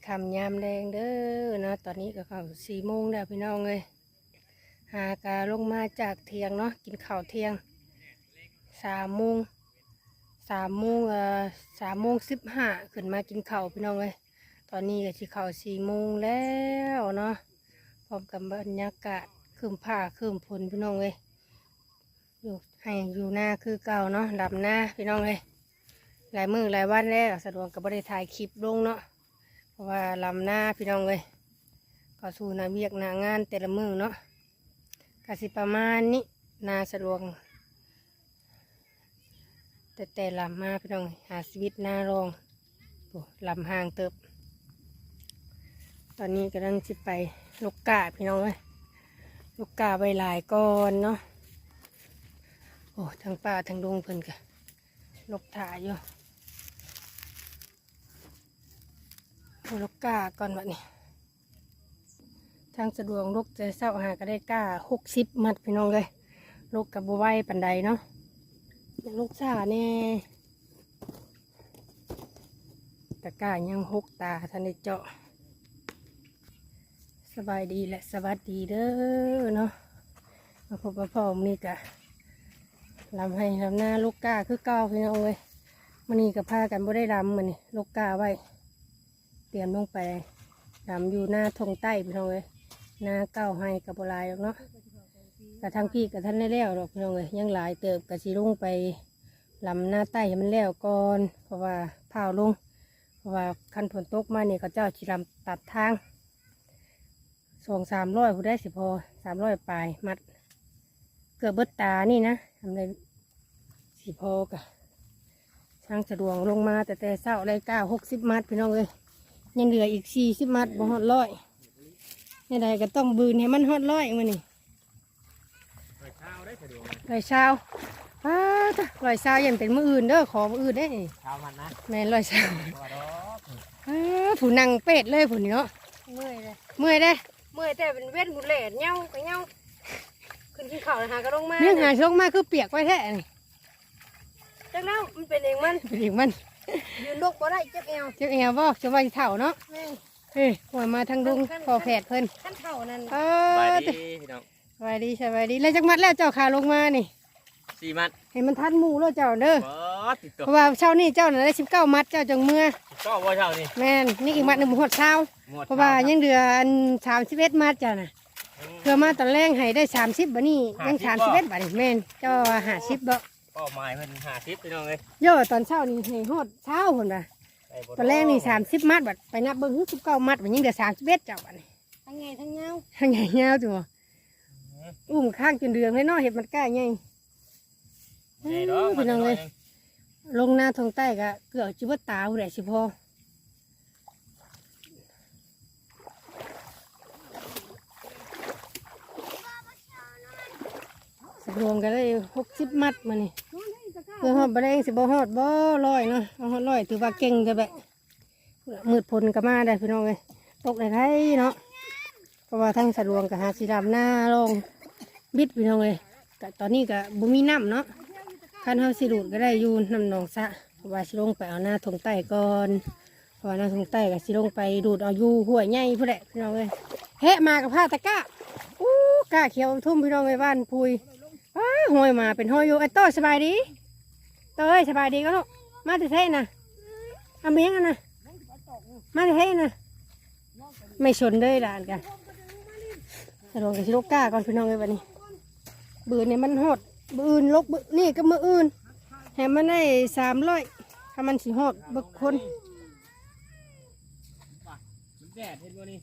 ค่อยคำยามแดงเด้อเนาะตอนนี้ก็เข้าสี่โมงแล้วพี่น้องเลยหากาลงมาจากเทียงเนาะกินข้าวเทียงสามโมงสามโมงเอ่อสามโมงสิบห้าขึ้นมากินข้าวพี่น้องเลยตอนนี้ก็สิเข้าสี่โมงแล้วเนาะพร้อมกับบรรยากาศคืมผ้าคืมฝนพี่น้องเลยอยู่ให้อยู่หน้าคือเก่าเนาะดำหน้าพี่น้องเลยหลายมือหลายวันแล้วสะดวกกับบริถ่ายคลิปลงเนาะ ราะว่าลำหน้าพี่น้องเลยก็สู่นาเวียกนางานแต่ละมือเนาะกสิประมาณนี้นาสะดวกแต่แต่ลำมาพี่น้องหาชีวิตหน้ารองลำห่างเติบ ตอนนี้กำลังจะไปลูกกาพี่น้องเลยลูกกาใบลายก่อนเนาะโอ้ทั้งป่าทั้งดงเพิ่นกะลกถ่ายอยู่ เอา ลูกกาก่อนวะนี่ทางสะดวกลูกจะเศร้าหาก็ได้กล้าหกสิบมัดพี่น้องเลยลูกกับบัวไหวปันใดเนาะอย่างลูกซ่าแน่ตะก้ายังหกตาทันได้เจาะ สบายดีและสวัสดีเด้อเนาะมาพบมาพร้อมนี่กะลำให้ลำหน้าลูกกาคือเก้าพี่น้องเลยมันนี่กับผ้ากันบ่ได้ลำมันนี่ลูกกาไว้ เตรียมลงไปดำอยู่หน้าทงใต้พี่น้องเลยหน้าเก้าให้กับบลายหรอกเนาะกระทางพี่กับท่านได้แล้วหรอกพี่น้องเลยยังหลายเติบกระสีลงไปลำหน้าใต้ให้มันแล้วก่อน เพราะว่าเผาลง เพราะว่าคันฝนตกมาเนี่ยเขาเจ้าชีลำตัดทางสองสามร้อยผู้ได้สิพอสามร้อยปลายมัด เกือบเบิดตานี่นะทำได้สิพอกะช่างสะดวกลงมาแต่แต่เศร้าได้เก้าหกสิบมัดพี่น้องเลย ยังเหลืออีกสี่สิบมัดบ่ฮอดร้อยนี่ใดก็ต้องบืนให้มันฮอดร้อยมันนี่ไปเช้าได้สะดวกร้อยเช้าอ้าจ้ะร้อยเช้ายังเป็นมืออื่นเด้อขอมืออื่นได้นี่เช้ามันนะแม่นร้อยเช้าตัวดอกอ้าผู้นั่งเป็ดเลยผู้นี้เนาะเมื่อยเลยเมื่อยเด้เมื่อยแต่เป็นเวทบุญเลดเงาไปเงาขึ้นที่เขาเลยหาก็ลงมาเรื่องหาชกมาคือเปียกไว้แท้นี่จังแล้วมันเป็นเองมันเป็นอีกมัน ยืนลกก็ได้เจ็บเอวเจ้าเอวบ่จะไว้เถ่าเนาะแม่เฮ้ยหัวมาทางดุงพอแผดเพิ่นขั้นเท่านั้นเอสบายอดีพี่น้องสบายดีสบายดีแล้วจักมัดแล้วเจ้าขาลงมานี่ สี่มัดให้มันทัดหมู่แล้วเจ้าเด้อบอติดตัวเพราะว่าเช้านี้เจ้าน่ะได้สิบเก้ามัดเจ้าจังเมื่อก็ว่าเช้านี่แม่นนี่อีกมัดหนึ่งหดเช้าหมดเพราะว่ายังเดือนสามสิบเอ็ดมัดเจ้าน่ะ เพื่อมาตอนแรกให้ได้สามสิบบ่นี่ยังสามสิบเอ็ดบาทนี่แม่นเจ้าหาสิบบ่ เป้าหมายเพิ่นหาทิปพี่น้องเลยโย่ตอนเช้านี่ให้หดเช้าคนน่ะได้บ่ตอนแรกนี่สามสิบมัดบัดไปนับเบิ้งสิบเก้ามัดบัดยังเดือสามสิบเอ็ดเจ้าบัดนี่ทั้งไงทั้งเงาทั้งใหญ่ยาวจัวอุ้มข้างจนเดืองเลยเนาะเห็ดมันกล้าใหญ่ได้ดอกพี่น้องเลยมัลงหน้าทงใต้ก็เกือบจิบว่าตาหูแหละสิพอ รวมกันเลยหกสิบมัดมานี่เพื่อหอดบะเรงสิบ่หอดบ่ร้อยเนาะเอาหอดร้อยถือว่าเก่งจะแบบมืดพลก็มาได้พี่น้องเลยตกในไทยเนาะเพราะว่าทั้งสรวมกับหาสีดำหน้าลงบิดพี่น้องเลยก็ตอนนี้ก็บ่มีน้ำเนาะคันเฮาสิดูดก็ได้อยู่น้ำหนองสะเพราะว่าสิลงไปเอาหน้าทงใต้ก่อนเพราะว่าหน้าทงใต้ก็สิลงไปดูดเอาอยู่ห้วยใหญ่ผู้ใดพี่น้องเอ้ยเฮะมากับผ้าตะกร้าอู้กล้าเขียวทุ่มพี่น้องเอ้ยบ้านพุยอ้า ห้อยมาเป็นห้อยอยู่ไอ้โต้สบายดีโต้อสบายดีก็ลูกมาแต่เท่นะเอาเมียงกันนะมาแต่เท่นะไม่ชนเลยด่านกันจะลงกับชิโลกก้าก่อนพี่น้องเอ้ยวันนี้บืนเนี่ยมันหดบืนลกบืนนี่ก็มืออื่นแหมมันได้สามร้อยถ้ามันสิหดบักคนเห็นบ่นี่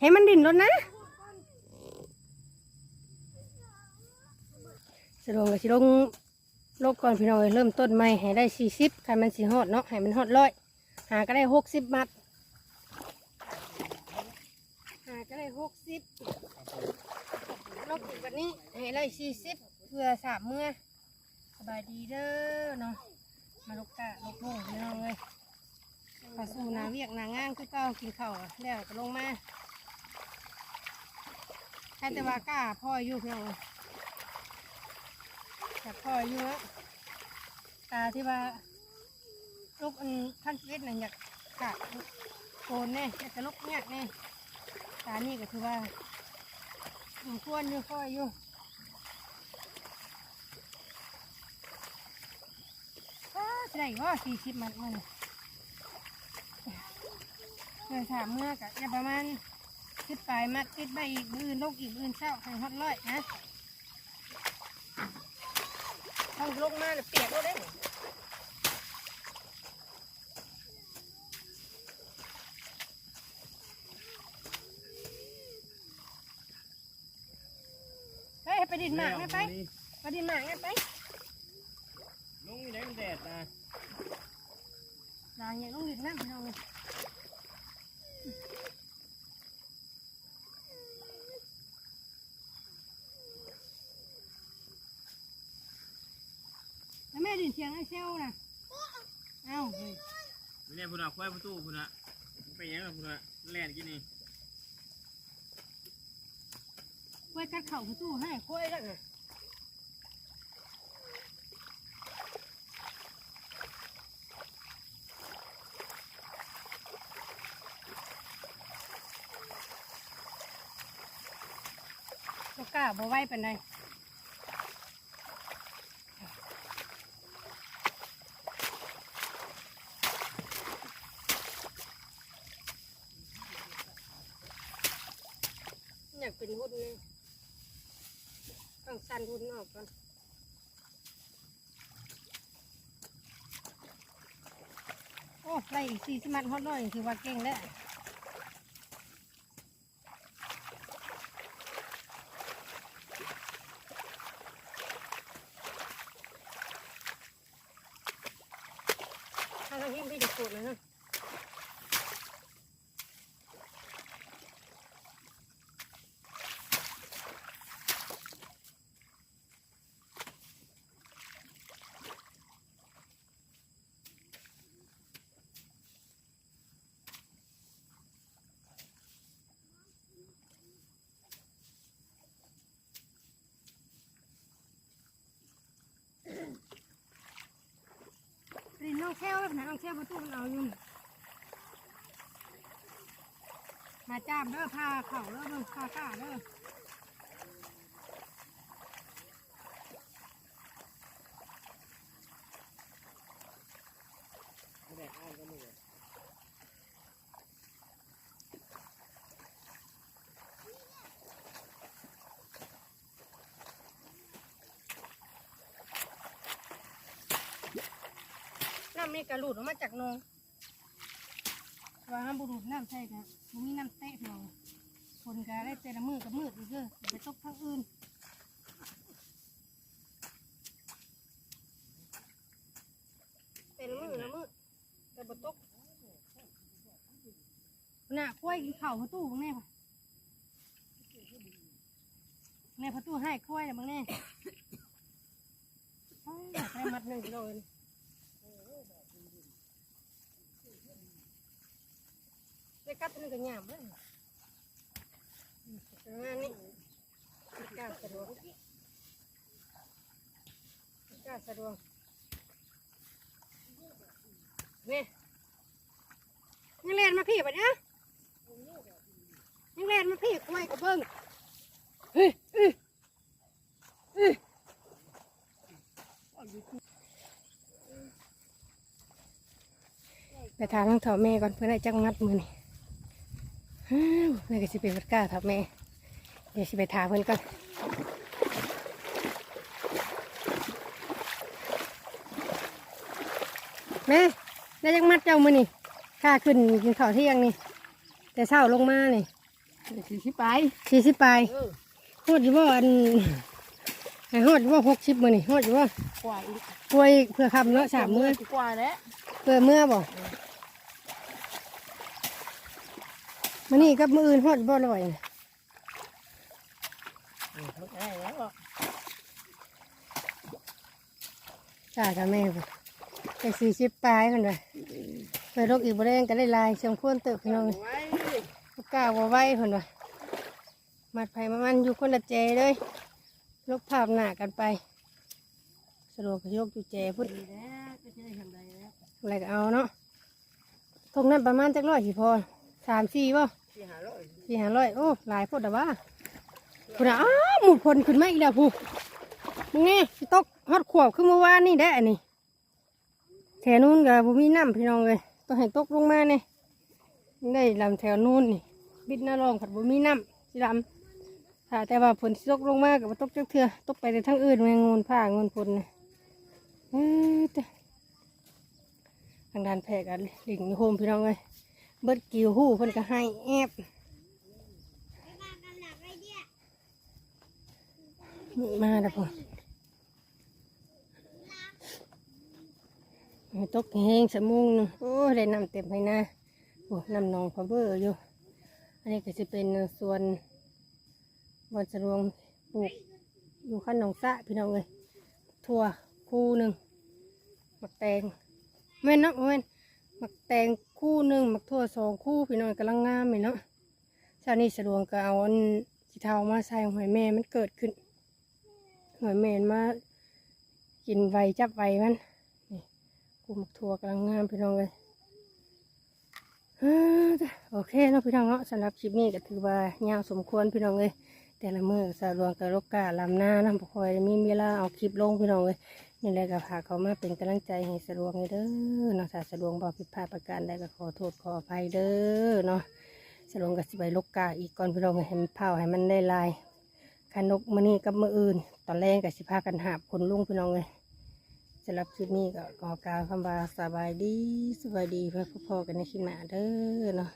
ให้มันดิ่นรถนะ สลงกับสิลงลบก่อนพี่น้องเริ่มต้นใหม่ให้ได้สี่สิบถ้ามันสิหดเนาะให้มันหดร้อยหาก็ได้หกสิบมัดหาก็ได้หกสิบลบอีกวันนี้ให้ได้สี่สิบเพื่อสามเมื่อสบายดีเด้อเนาะมาลกกะลกลงพี่น้องเลยขาสู่นาเวียกนางงานคือเก้ากินเข้าแล้วก็ลงมาแค่แต่ว่าก้าพ่ออยู่เพียง แต่พ่ออยู่แล้วตาที่ว่าลูกอันพันชีวิตน่ะอยากขาดโกนแน่อยากจะลกเนี่ยแน่ตานี่ก็คือว่าสมควรอยู่ค่อยอยู่ว้าจะได้ว่าสี่สิบมันมันเมื่อสามเมื่อกะจะประมาณสิบปลายมัดติดใบอีกมือลกอีกมือเช้าให้ฮอตร้อยนะ ต้องลงมาเนี่ยเปียกแล้วเด้เฮ้ยไปดินหมากไงไปไปดินหมากไงไปลุงนี่ไหนมันแดดนะลาอย่างต้องดินน้ำพี่น้อง เลยแล้วแม่ดินเสียงไอ้เซลน่ะเอ้าเฮ้ยไม่ได้พุ่นอะควายประตูพุ่นอะไปยังไงพุ่นอะแล่นกินนี่กล้วยกัดเข่าประตูให้กล้วยแล้วไงบ่กล้าบ่ไหวปานใด อยาก เป็นหุ่นเลยต้องสั่นหุ่นออกก่อนโอ้ไล่อีกสี่สิบมัดฮอตร้อยถือว่าเก่งแล้วถ้าเราหิ้งไปจะโกรธเลยนะ รินน้องแค่ว่าน้องแค่ ประตูมันเอาอยู่มาจ้ามเด้อพาเข่าเด้อเบิ่งพาข้าเด้อ แดดอ่อนก็มือ น้ำมีกระลุดออกมาจากนองว่าห้ามบุรุษน้ำใช่ครับมันมีน้ำเตะหนองคนก็ได้แต่ละมือกับมืออีกเด้ออย่าไปตกทางอื่นแต่ละมือละมือแต่บตกน่ะกล้วยกินเข้าประตูบางแน่ปะแน่ประตูให้กล้วยแล้วบางแน่เอ้ยอยากได้มัดหนึ่งกิโลเลย ได้กัดตัวนึงก็หยามเลยประมาณนี้กล้าสะดวกกล้าสะดวกเนี่ยยังเล่นมาพี่ปะเนี่ยยังเล่นมาพี่กล้วยกับเบิ้งเฮ้ยเอ้ยเอ้ยไปทางทั้งเถาแม่ก่อนเพื่อนได้จังมัดมือนี่อ้าว แม่ก็สิไปวัดก้าครับแม่เดี๋ยวสิไปถามเพิ่นก่อนแม่ได้ยังมัดเจ้ามือนี่ค่าขึ้นกินข้าวเที่ยงนี่ แต่เช้าลงมานี่สี่สิบไปสี่สิบปลายโหดอยู่บ่อันให้โหดอยู่บ่หกสิบมือนี่โหดอยู่บ่กว่าอีกป่วยเพื่อคำเนาะสามมือกว่าแล้วเพื่อเมื่อบ่ มื้อนี้กับมื้ออื่นโหดอยู่บ่ลอยน่ะได้แล้วจ้าจ้าแม่ไปไปสี่สิบปลายคนไปไปโรคอีกบริเวณก็ได้ลายสมควรเติบพี่น้องไว้ลูกกล้าบ่ไหวคนไปมัดไผ่มามันอยู่คนละเจเลยลกภาพหน้ากันไปสะดวกก็ยกอยู่เจพุ่นดีแล้วอะไรก็เอาเนาะทงนั้นประมาณจักร้อยสิพอสามสี่บ่ที่หาร้อย สี่ห้าร้อยโอ้หลายพดแต่ว่าพุ่นน่ะอ้าหมุดพลขึ้นมาอีกแล้วผู้มึงไงตกฮอดขวบขึ้นเมื่อวานนี่ได้อันนี้แถวนู้นกับผมมีน้ำพี่น้องเลยต้องให้ตกลงมาเนี่ยได้ลำแถวนู้นนี่บิดหน้ารองผัดบ่มีน้ำสิลำถ้าแต่ว่าฝนตกลงมากกับตกจักเทือตกไปแต่ทั้งอื่นแมงงนผ้างนพลนะเอ้ยทางด้านแพร่กันหลิงโฮมพี่น้องเลย เบิดกิวหู้เพิ่นก็ให้แอบนี่มาแล้วพ่อตกแห้งสมุงนึงโอ้ได้น้ำเต็มให้นะโอ้น้ำนองพะเบอร์อยู่ อันนี้ก็จะเป็นส่วนบอนสรวงปลูกอยู่ขั้นหนองสะพี่น้องเลยถั่วคู่หนึ่งหมักแตงแม่นเนาะแม่นหมักแตง คู่หนึ่งหมักถั่วสองคู่พี่น้องกำลังงามเลยเนาะชานี้สรวงก็เอาอันสีเทามาใส่หอยแม่มันเกิดขึ้นหอยแม่มากินไวจับไวมันนี่กูหมักถั่วกำลังงามพี่น้องเลยโอเคเนาะพี่น้องเนาะสำหรับคลิปนี้ก็ถือว่ายาวสมควรพี่น้องเลยแต่ละมือสะดวกกับโลกกาลำหน้านะบ่คอยมีเวลาเอาคลิปลงพี่น้องเลย นี่แหละก็พาเขามาเป็นกำลังใจให้สะดวกเด้อเนาะถ้าสะดวกบ่ผิดพลาดประการใดก็ขอโทษขออภัยเด้อเนาะสะดวกกับสิไปโลกกาอีกก่อนพี่น้องให้มันเผาให้มันได้ลายคันนกมื้อนี้กับมืออื่น ตอนแรกก็สิพากันหาบคนลุงพี่น้องเลยสำหรับคลิปนี้ก็ขอกล่าวคำว่าสบายดีสบายดีเพื่อพ่อกันในคลิปหน้าเด้อเนาะ